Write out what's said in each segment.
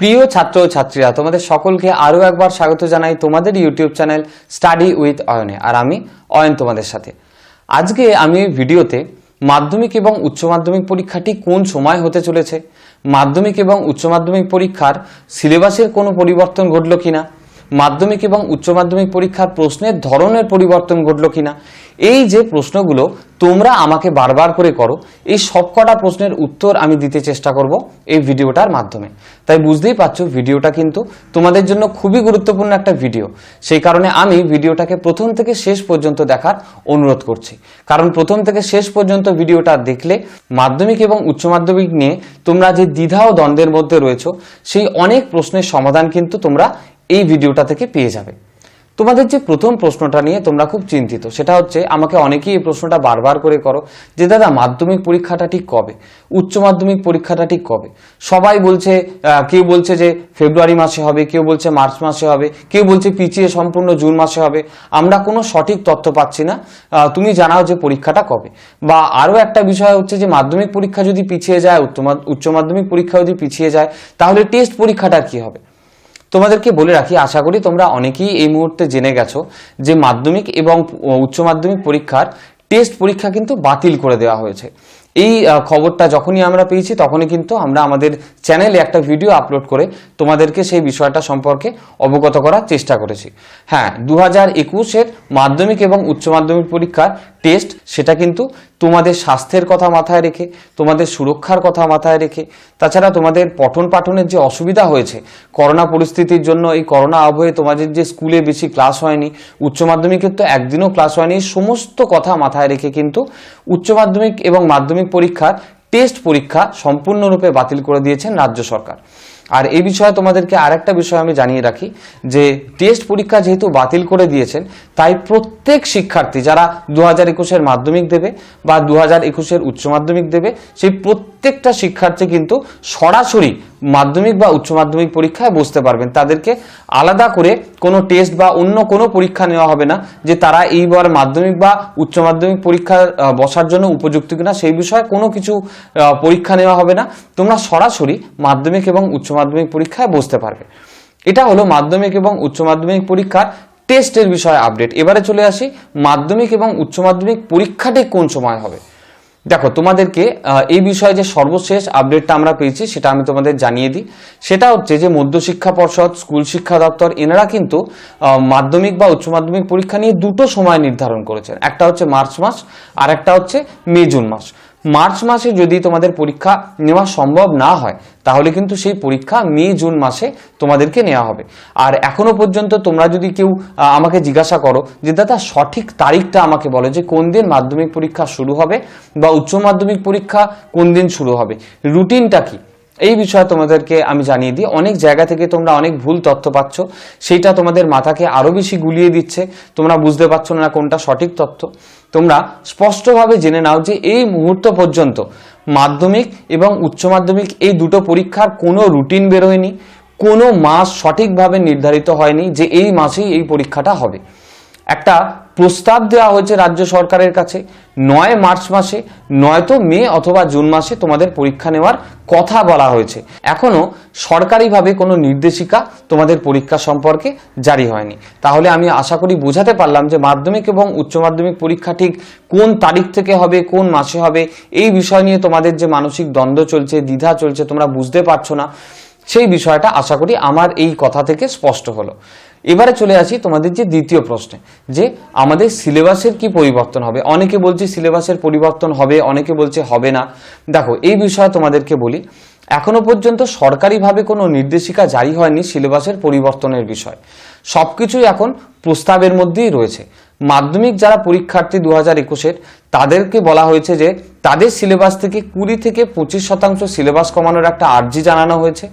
প্রিয় ছাত্র ও ছাত্রীরা, তোমাদের সকলকে আরও একবার স্বাগত জানাই তোমাদের ইউটিউব চ্যানেল স্টাডি উইথ অয়নে আর আমি অয়ন তোমাদের সাথে। আজকে আমি ভিডিওতে মাধ্যমিক এবং উচ্চ মাধ্যমিক পরীক্ষাটি কোন সময় হতে চলেছে, মাধ্যমিক এবং উচ্চ মাধ্যমিক পরীক্ষার সিলেবাসের কোনো পরিবর্তন ঘটলো কিনা মাধ্যমিক এবং উচ্চ মাধ্যমিক পরীক্ষার প্রশ্নের ধরনের পরিবর্তন ঘটলো কিনা? এই যে প্রশ্নগুলো তোমরা আমাকে বারবার করে করো, এই সবকটা প্রশ্নের উত্তর আমি দিতে চেষ্টা করব এই ভিডিওটার মাধ্যমে। তাই বুঝতেই পারছ, ভিডিওটা কিন্তু তোমাদের জন্য খুবই গুরুত্বপূর্ণ একটা ভিডিও। সেই কারণে আমি ভিডিওটাকে প্রথম থেকে শেষ পর্যন্ত দেখার অনুরোধ করছি। কারণ প্রথম থেকে শেষ পর্যন্ত ভিডিওটা দেখলে মাধ্যমিক এবং উচ্চ মাধ্যমিক নিয়ে তোমরা যে দ্বিধা ও দ্বন্দ্বের মধ্যে রয়েছো, সেই অনেক প্রশ্নের সমাধান কিন্তু তোমরা এই ভিডিওটা থেকে পেয়ে যাবে। তোমাদের যে প্রথম প্রশ্নটা নিয়ে তোমরা খুব চিন্তিত, সেটা হচ্ছে আমাকে অনেকেই এই প্রশ্নটা বারবার করে করো যে, দাদা, মাধ্যমিক পরীক্ষাটা ঠিক কবে? উচ্চ মাধ্যমিক পরীক্ষাটা ঠিক কবে? সবাই বলছে কেউ বলছে যে, ফেব্রুয়ারি মাসে হবে। কেউ বলছে, মার্চ মাসে হবে। কেউ বলছে, পিছিয়ে সম্পূর্ণ জুন মাসে হবে। আমরা কোনো সঠিক তথ্য পাচ্ছি না। তুমি জানাও যে পরীক্ষাটা কবে। বা আরও একটা বিষয় হচ্ছে যে, মাধ্যমিক পরীক্ষা যদি পিছিয়ে যায় উচ্চ মাধ্যমিক পরীক্ষা যদি পিছিয়ে যায়, তাহলে টেস্ট পরীক্ষাটা কি হবে? তোমাদেরকে বলে রাখি, আশা করি তোমরা অনেকেই এই মুহূর্তে জেনে গেছো যে মাধ্যমিক এবং উচ্চ মাধ্যমিক পরীক্ষার টেস্ট পরীক্ষা কিন্তু বাতিল করে দেওয়া হয়েছে। এই খবরটা যখনই আমরা পেয়েছি, তখনই কিন্তু আমরা আমাদের চ্যানেলে একটা ভিডিও আপলোড করে তোমাদেরকে সেই বিষয়টা সম্পর্কে অবগত করার চেষ্টা করেছি। হ্যাঁ দু হাজার একুশের মাধ্যমিক এবং উচ্চ মাধ্যমিক পরীক্ষার টেস্ট সেটা কিন্তু তোমাদের স্বাস্থ্যের কথা মাথায় রেখে, তোমাদের সুরক্ষার কথা মাথায় রেখে, তাছাড়া তোমাদের পঠন পাঠনের যে অসুবিধা হয়েছে, করোনা পরিস্থিতির জন্য এই করোনা আবহে তোমাদের যে স্কুলে বেশি ক্লাস হয়নি, উচ্চ মাধ্যমিকের তো একদিনও ক্লাস হয়নি সমস্ত কথা মাথায় রেখে কিন্তু উচ্চ মাধ্যমিক এবং মাধ্যমিক পরীক্ষার টেস্ট পরীক্ষা সম্পূর্ণরূপে বাতিল করে দিয়েছেন রাজ্য সরকার। আর এই বিষয়ে তোমাদেরকে আরেকটা বিষয় আমি জানিয়ে রাখি, যে টেস্ট পরীক্ষা যেহেতু বাতিল করে দিয়েছেন, তাই প্রত্যেক শিক্ষার্থী, যারা দু হাজার একুশের মাধ্যমিক দেবে বা দু হাজার একুশের উচ্চ মাধ্যমিক দেবে, সেই প্রত্যেকটা শিক্ষার্থী কিন্তু সরাসরি মাধ্যমিক বা উচ্চ মাধ্যমিক পরীক্ষায় বসতে পারবেন। তাদেরকে আলাদা করে কোনো টেস্ট বা অন্য কোনো পরীক্ষা নেওয়া হবে না যে তারা এইবার মাধ্যমিক বা উচ্চ মাধ্যমিক পরীক্ষা বসার জন্য উপযুক্ত কিনা সেই বিষয়ে কোনো কিছু পরীক্ষা নেওয়া হবে না। তোমরা সরাসরি মাধ্যমিক এবং উচ্চ মাধ্যমিক পরীক্ষায় বসতে পারবে। এটা হলো মাধ্যমিক এবং উচ্চ মাধ্যমিক পরীক্ষার টেস্টের বিষয়ে আপডেট এবারে চলে আসি, মাধ্যমিক এবং উচ্চ মাধ্যমিক পরীক্ষাটি কোন সময় হবে? দেখো, তোমাদেরকে এই বিষয়ে যে সর্বশেষ আপডেটটা আমরা পেয়েছি, সেটা আমি তোমাদের জানিয়ে দিই। সেটা হচ্ছে যে মধ্যশিক্ষা পর্ষদ, স্কুল শিক্ষা দপ্তর, এনারা কিন্তু মাধ্যমিক বা উচ্চ মাধ্যমিক পরীক্ষা নিয়ে দুটো সময় নির্ধারণ করেছেন। একটা হচ্ছে মার্চ মাস, আর একটা হচ্ছে মে জুন মাস। মার্চ মাসে যদি তোমাদের পরীক্ষা নেওয়া সম্ভব না হয়, তাহলে কিন্তু সেই পরীক্ষা মে, জুন মাসে তোমাদেরকে নেওয়া হবে। আর এখনও পর্যন্ত তোমরা যদি কেউ আমাকে জিজ্ঞাসা করো যে, দাদা, সঠিক তারিখটা আমাকে বলো যে, কোন দিন মাধ্যমিক পরীক্ষা শুরু হবে বা উচ্চ মাধ্যমিক পরীক্ষা কোন দিন শুরু হবে? রুটিনটা কি? এই বিষয়ে তোমাদেরকে আমি জানিয়ে দিই, অনেক জায়গা থেকে তোমরা অনেক ভুল তথ্য পাচ্ছ। সেইটা তোমাদের মাথাকে আরও বেশি গুলিয়ে দিচ্ছে। তোমরা বুঝতে পারছ না কোনটা সঠিক তথ্য। তোমরা স্পষ্টভাবে জেনে নাও যে এই মুহূর্ত পর্যন্ত মাধ্যমিক এবং উচ্চ মাধ্যমিক এই দুটো পরীক্ষার কোনো রুটিন বেরোয়নি, কোনো মাস সঠিকভাবে নির্ধারিত হয়নি যে এই মাসেই এই পরীক্ষাটা হবে। একটা প্রস্তাব দেওয়া হয়েছে রাজ্য সরকারের কাছে। নয় মার্চ মাসে, নয়তো মে অথবা জুন মাসে তোমাদের পরীক্ষা নেওয়ার কথা বলা হয়েছে। এখনও সরকারিভাবে কোনো নির্দেশিকা তোমাদের পরীক্ষা সম্পর্কে জারি হয়নি। তাহলে আমি আশা করি বোঝাতে পারলাম যে মাধ্যমিক এবং উচ্চ মাধ্যমিক পরীক্ষা ঠিক কোন তারিখ থেকে হবে, কোন মাসে হবে, এই বিষয় নিয়ে তোমাদের যে মানসিক দ্বন্দ্ব চলছে, দ্বিধা চলছে, তোমরা বুঝতে পারছ না, সেই বিষয়টা আশা করি আমার এই কথা থেকে স্পষ্ট হলো। এবারে চলে আসি তোমাদের যে দ্বিতীয় প্রশ্নে, যে আমাদের সিলেবাসের কি পরিবর্তন হবে? অনেকে বলছে সিলেবাসের পরিবর্তন হবে, অনেকে বলছে হবে না। দেখো, এই বিষয়ে তোমাদেরকে বলি, এখনও পর্যন্ত সরকারিভাবে কোনো নির্দেশিকা জারি হয়নি সিলেবাসের পরিবর্তনের বিষয়। সব কিছুই এখন প্রস্তাবের মধ্যেই রয়েছে। মাধ্যমিক যারা পরীক্ষার্থী দু হাজার একুশের, তাদেরকে বলা হয়েছে যে তাদের সিলেবাস থেকে কুড়ি থেকে পঁচিশ শতাংশ সিলেবাস কমানোর একটা আর্জি জানানো হয়েছে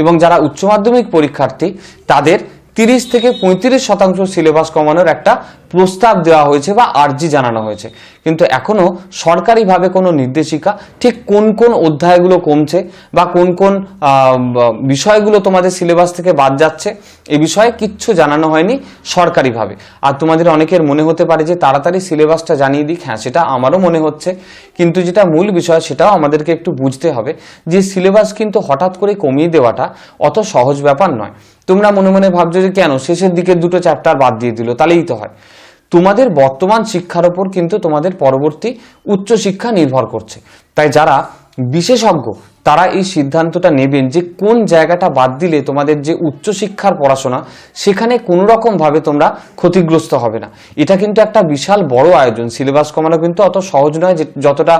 এবং যারা উচ্চ মাধ্যমিক পরীক্ষার্থী, তাদের তিরিশ থেকে পঁয়ত্রিশ শতাংশ সিলেবাস কমানোর একটা প্রস্তাব দেওয়া হয়েছে বা আর্জি জানানো হয়েছে। কিন্তু এখনও সরকারিভাবে কোনো নির্দেশিকা ঠিক কোন কোন অধ্যায়গুলো কমছে বা কোন কোন বিষয়গুলো তোমাদের সিলেবাস থেকে বাদ যাচ্ছে, এ বিষয়ে কিচ্ছু জানানো হয়নি সরকারিভাবে। আর তোমাদের অনেকের মনে হতে পারে যে তাড়াতাড়ি সিলেবাসটা জানিয়ে দিক হ্যাঁ সেটা আমারও মনে হচ্ছে। কিন্তু যেটা মূল বিষয়, সেটাও আমাদেরকে একটু বুঝতে হবে যে সিলেবাস কিন্তু হঠাৎ করে কমিয়ে দেওয়াটা অত সহজ ব্যাপার নয়। তোমরা মনে মনে ভাবছ যে কেন শেষের দিকে দুটো চ্যাপ্টার বাদ দিয়ে দিল, তাহলেই তো হয়। তোমাদের বর্তমান শিক্ষার ওপর কিন্তু তোমাদের পরবর্তী উচ্চশিক্ষা নির্ভর করছে। তাই যারা বিশেষজ্ঞ তারা এই সিদ্ধান্তটা নেবেন যে কোন জায়গাটা বাদ দিলে তোমাদের যে উচ্চশিক্ষার পড়াশোনা, সেখানে কোনো রকম ভাবে তোমরা ক্ষতিগ্রস্ত হবে না। এটা কিন্তু একটা বিশাল বড় আয়োজন। সিলেবাস কমানো কিন্তু অত সহজ নয় যে যতটা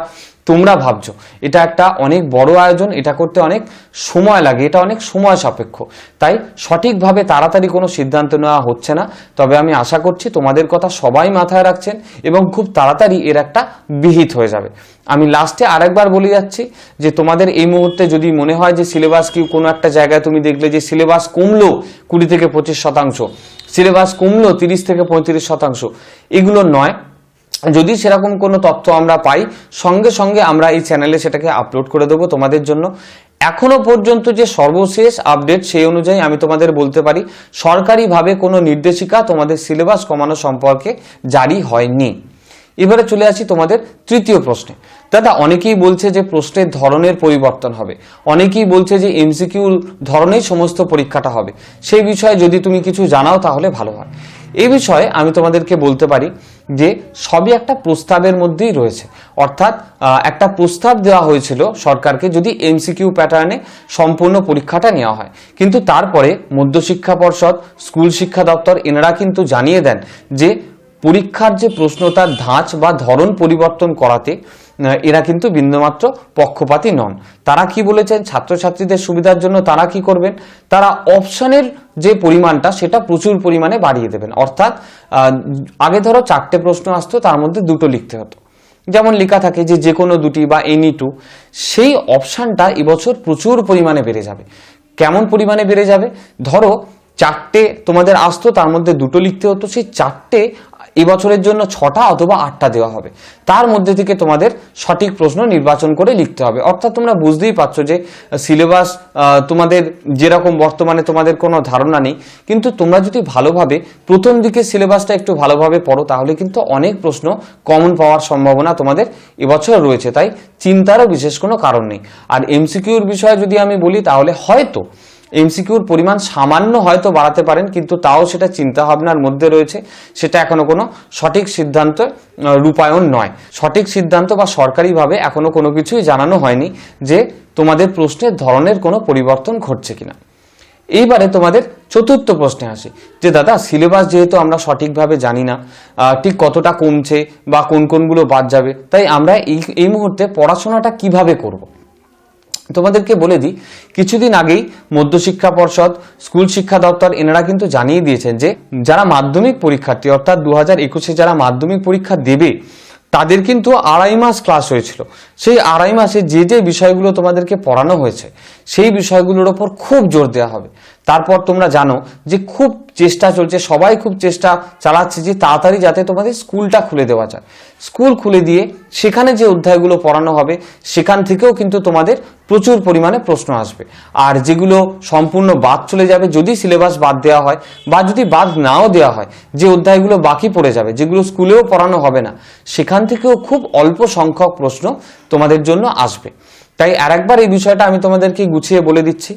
তোমরা ভাবছ। এটা একটা অনেক বড় আয়োজন, এটা করতে অনেক সময় লাগে, এটা অনেক সময় সাপেক্ষ। তাই সঠিকভাবে তাড়াতাড়ি কোনো সিদ্ধান্ত নেওয়া হচ্ছে না। তবে আমি আশা করছি তোমাদের কথা সবাই মাথায় রাখছেন এবং খুব তাড়াতাড়ি এর একটা বিহিত হয়ে যাবে। আমি লাস্টে আরেকবার বলে যাচ্ছি যে তোমাদের এই মুহূর্তে যদি মনে হয় যে সিলেবাস কি, কোনো একটা জায়গায় তুমি দেখলে যে সিলেবাস কমলো কুড়ি থেকে পঁচিশ শতাংশ সিলেবাস কমলো তিরিশ থেকে পঁয়ত্রিশ শতাংশ, এগুলো নয়। যদি সেরকম কোনো তথ্য আমরা পাই, সঙ্গে সঙ্গে আমরা এই চ্যানেলে সেটাকে আপলোড করে দেবো তোমাদের জন্য। এখনও পর্যন্ত যে সর্বশেষ আপডেট সেই অনুযায়ী আমি তোমাদের বলতে পারি, সরকারিভাবে কোনো নির্দেশিকা তোমাদের সিলেবাস কমানো সম্পর্কে জারি হয়নি। এবারে চলে আসি তোমাদের তৃতীয় প্রশ্নে। দাদা, অনেকেই বলছে যে প্রশ্নের ধরনের পরিবর্তন হবে। অনেকেই বলছে যে এমসিকিউ ধরনেই সমস্ত পরীক্ষাটা হবে। সেই বিষয়ে যদি তুমি কিছু জানাও তাহলে ভালো হয়। এই বিষয়ে আমি তোমাদেরকে বলতে পারি যে সবই একটা প্রস্তাবের মধ্যেই রয়েছে। অর্থাৎ একটা প্রস্তাব দেওয়া হয়েছিল সরকারকে যদি এমসিকিউ প্যাটার্নে সম্পূর্ণ পরীক্ষাটা নেওয়া হয়। কিন্তু তারপরে মধ্যশিক্ষা পর্ষদ, স্কুল শিক্ষা দপ্তর, এনারা কিন্তু জানিয়ে দেন যে পরীক্ষার যে প্রশ্ন তার ধাঁচ বা ধরন পরিবর্তন করাতে এরা কিন্তু বিন্দুমাত্র পক্ষপাতী নন। তারা কি বলেছেন? ছাত্রছাত্রীদের সুবিধার জন্য তারা কি করবেন? তারা অপশনের যে পরিমাণটা, সেটা প্রচুর পরিমাণে বাড়িয়ে দেবেন। অর্থাৎ আগে ধরো চারটে প্রশ্ন আসতো, তার মধ্যে দুটো লিখতে হতো। যেমন লেখা থাকে যে যে কোনো দুটি বা এনি টু সেই অপশানটা এবছর প্রচুর পরিমাণে বেড়ে যাবে। কেমন পরিমাণে বেড়ে যাবে? ধরো, চারটে তোমাদের আসতো, তার মধ্যে দুটো লিখতে হতো, সেই চারটে এবছরের জন্য ছটা অথবা আটটা দেওয়া হবে। তার মধ্যে থেকে তোমাদের সঠিক প্রশ্ন নির্বাচন করে লিখতে হবে। অর্থাৎ তোমরা বুঝতেই পারছ যে সিলেবাস তোমাদের যেরকম বর্তমানে তোমাদের কোনো ধারণা নেই, কিন্তু তোমরা যদি ভালোভাবে প্রথম দিকে সিলেবাসটা একটু ভালোভাবে পড়ো, তাহলে কিন্তু অনেক প্রশ্ন কমন পাওয়ার সম্ভাবনা তোমাদের এবছর রয়েছে। তাই চিন্তারও বিশেষ কোনো কারণ নেই। আর এমসিকিউর বিষয়ে যদি আমি বলি, তাহলে হয়তো এমসিকিউর পরিমাণ সামান্য হয়তো বাড়াতে পারেন, কিন্তু তাও সেটা চিন্তা ভাবনার মধ্যে রয়েছে। সেটা এখনও কোনো সঠিক সিদ্ধান্ত রূপায়ণ নয়। সঠিক সিদ্ধান্ত বা সরকারিভাবে এখনও কোনো কিছুই জানানো হয়নি যে তোমাদের প্রশ্নের ধরনের কোনো পরিবর্তন ঘটছে কিনা। এইবারে তোমাদের চতুর্থ প্রশ্নে আসি, যে দাদা, সিলেবাস যেহেতু আমরা সঠিকভাবে জানি না ঠিক কতটা কমছে বা কোন কোনগুলো বাদ যাবে, তাই আমরা এই এই মুহূর্তে পড়াশোনাটা কীভাবে করব। তোমাদেরকে বলে দিই, কিছুদিন আগেই মধ্যশিক্ষা পর্ষদ, স্কুল শিক্ষা দপ্তর এনারা কিন্তু জানিয়ে দিয়েছেন যে, যারা মাধ্যমিক পরীক্ষার্থী, অর্থাৎ দু হাজার একুশে যারা মাধ্যমিক পরীক্ষা দেবে, তাদের কিন্তু আড়াই মাস ক্লাস হয়েছিল। সেই আড়াই মাসে যে যে বিষয়গুলো তোমাদেরকে পড়ানো হয়েছে, সেই বিষয়গুলোর ওপর খুব জোর দেওয়া হবে। তারপর তোমরা জানো যে খুব চেষ্টা চলছে, সবাই খুব চেষ্টা চালাচ্ছে যে তাড়াতাড়ি যাতে তোমাদের স্কুলটা খুলে দেওয়া যায়। স্কুল খুলে দিয়ে সেখানে যে অধ্যায়গুলো পড়ানো হবে, সেখান থেকেও কিন্তু তোমাদের প্রচুর পরিমাণে প্রশ্ন আসবে। আর যেগুলো সম্পূর্ণ বাদ চলে যাবে, যদি সিলেবাস বাদ দেওয়া হয় বা যদি বাদ নাও দেওয়া হয়, যে অধ্যায়গুলো বাকি পড়ে যাবে, যেগুলো স্কুলেও পড়ানো হবে না, সেখান থেকেও খুব অল্প সংখ্যক প্রশ্ন তোমাদের জন্য আসবে। তাই আরেকবার এই বিষয়টা আমি তোমাদেরকে গুছিয়ে বলে দিচ্ছি।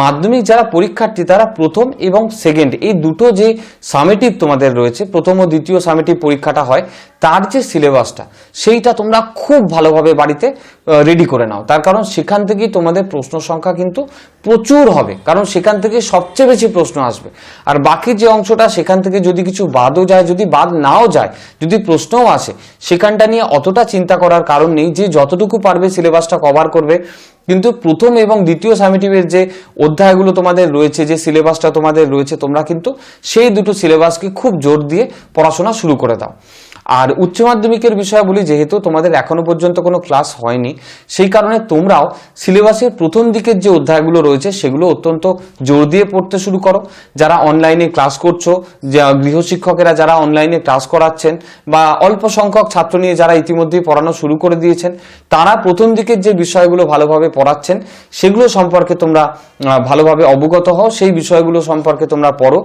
মাধ্যমিক যারা পরীক্ষার্থী, তারা প্রথম এবং সেকেন্ড এই দুটো যে সামেটিভ তোমাদের রয়েছে, প্রথম ও দ্বিতীয় সামেটিভ পরীক্ষাটা হয় তার যে সিলেবাসটা, সেইটা তোমরা খুব ভালোভাবে বাড়িতে রেডি করে নাও। তার কারণ সেখান থেকেই তোমাদের প্রশ্ন সংখ্যা কিন্তু প্রচুর হবে। কারণ সেখান থেকে সবচেয়ে বেশি প্রশ্ন আসবে। আর বাকি যে অংশটা, সেখান থেকে যদি কিছু বাদও যায়, যদি বাদ নাও যায়, যদি প্রশ্নও আসে, সেখানটা নিয়ে অতটা চিন্তা করার কারণ নেই যে যতটুকু পারবে সিলেবাসটা কভার করবে। কিন্তু প্রথম এবং দ্বিতীয় সামিটিভের যে অধ্যায়গুলো তোমাদের রয়েছে, যে সিলেবাসটা তোমাদের রয়েছে, তোমরা কিন্তু সেই দুটো সিলেবাসকে খুব জোর দিয়ে পড়াশোনা শুরু করে দাও। আর উচ্চ মাধ্যমিকের বিষয় বলি যেহেতু তোমাদের এখনও পর্যন্ত কোনো ক্লাস হয়নি, সেই কারণে তোমরাও সিলেবাসের প্রথম দিকের যে অধ্যায়গুলো রয়েছে সেগুলো অত্যন্ত জোর দিয়ে পড়তে শুরু করো। যারা অনলাইনে ক্লাস করছ গৃহশিক্ষকেরা যারা অনলাইনে ক্লাস করাচ্ছেন বা অল্প সংখ্যক ছাত্র নিয়ে যারা ইতিমধ্যেই পড়ানো শুরু করে দিয়েছেন, তারা প্রথম দিকের যে বিষয়গুলো ভালোভাবে পড়াচ্ছেন, সেগুলো সম্পর্কে তোমরা ভালোভাবে অবগত হও, সেই বিষয়গুলো সম্পর্কে তোমরা পড়ো।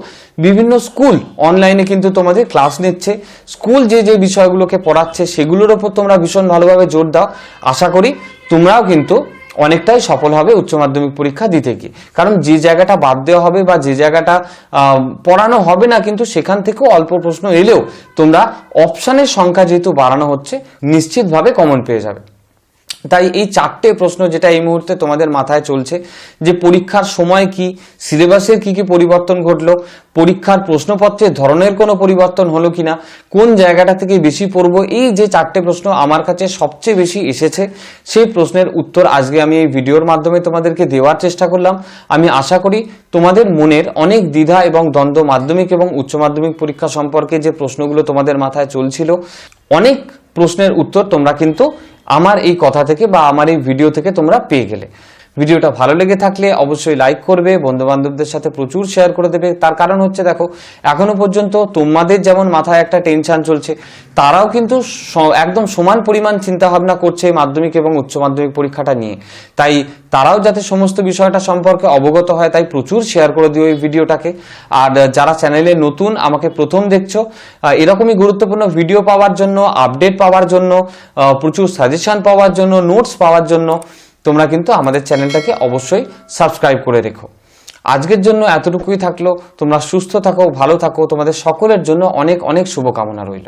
বিভিন্ন স্কুল অনলাইনে কিন্তু তোমাদের ক্লাস নিচ্ছে। স্কুল যে যে বিষয়গুলোকে পড়াচ্ছে সেগুলোর ওপর তোমরা ভীষণ ভালোভাবে জোর দাও। আশা করি তোমরাও কিন্তু অনেকটাই সফল হবে উচ্চ মাধ্যমিক পরীক্ষা দিতে গিয়ে। কারণ যে জায়গাটা বাদ দেওয়া হবে বা যে জায়গাটা পড়ানো হবে না কিন্তু সেখান থেকেও অল্প প্রশ্ন এলেও তোমরা অপশানের সংখ্যা যেহেতু বাড়ানো হচ্ছে, নিশ্চিতভাবে কমন পেয়ে যাবে। তাই এই চারটে প্রশ্ন যেটা এই মুহূর্তে তোমাদের মাথায় চলছে, যে পরীক্ষার সময় কি সিলেবাসের কি কি পরিবর্তন ঘটলো, পরীক্ষার প্রশ্নপত্রের ধরনের কোনো পরিবর্তন হলো কিনা, কোন জায়গাটা থেকে বেশি পড়ব, এই যে চারটে প্রশ্ন আমার কাছে সবচেয়ে বেশি এসেছে, সেই প্রশ্নের উত্তর আজকে আমি এই ভিডিওর মাধ্যমে তোমাদেরকে দেওয়ার চেষ্টা করলাম। আমি আশা করি তোমাদের মনের অনেক দ্বিধা এবং দ্বন্দ্ব মাধ্যমিক এবং উচ্চ মাধ্যমিক পরীক্ষা সম্পর্কে যে প্রশ্নগুলো তোমাদের মাথায় চলছিল, অনেক প্রশ্নের উত্তর তোমরা কিন্তু আমার এই কথা থেকে বা আমার এই ভিডিও থেকে তোমরা পেয়ে গেলে। ভিডিওটা ভালো লেগে থাকলে অবশ্যই লাইক করবে বন্ধু বান্ধবদের সাথে প্রচুর শেয়ার করে দেবে। তার কারণ হচ্ছে, দেখো, এখনও পর্যন্ত তোমাদের যেমন মাথায় একটা টেনশন চলছে, তারাও কিন্তু একদম সমান পরিমাণ চিন্তা ভাবনা করছে মাধ্যমিক এবং উচ্চ মাধ্যমিক পরীক্ষাটা নিয়ে। তাই তারাও যাতে সমস্ত বিষয়টা সম্পর্কে অবগত হয়, তাই প্রচুর শেয়ার করে দিও এই ভিডিওটাকে। আর যারা চ্যানেলে নতুন, আমাকে প্রথম দেখছ এরকমই গুরুত্বপূর্ণ ভিডিও পাওয়ার জন্য আপডেট পাওয়ার জন্য প্রচুর সাজেশন পাওয়ার জন্য নোটস পাওয়ার জন্য তোমরা কিন্তু আমাদের চ্যানেলটাকে অবশ্যই সাবস্ক্রাইব করে রেখো। আজকের জন্য এতটুকুই থাকল। তোমরা সুস্থ থাকো, ভালো থাকো। তোমাদের সকলের জন্য অনেক অনেক শুভকামনা রইল।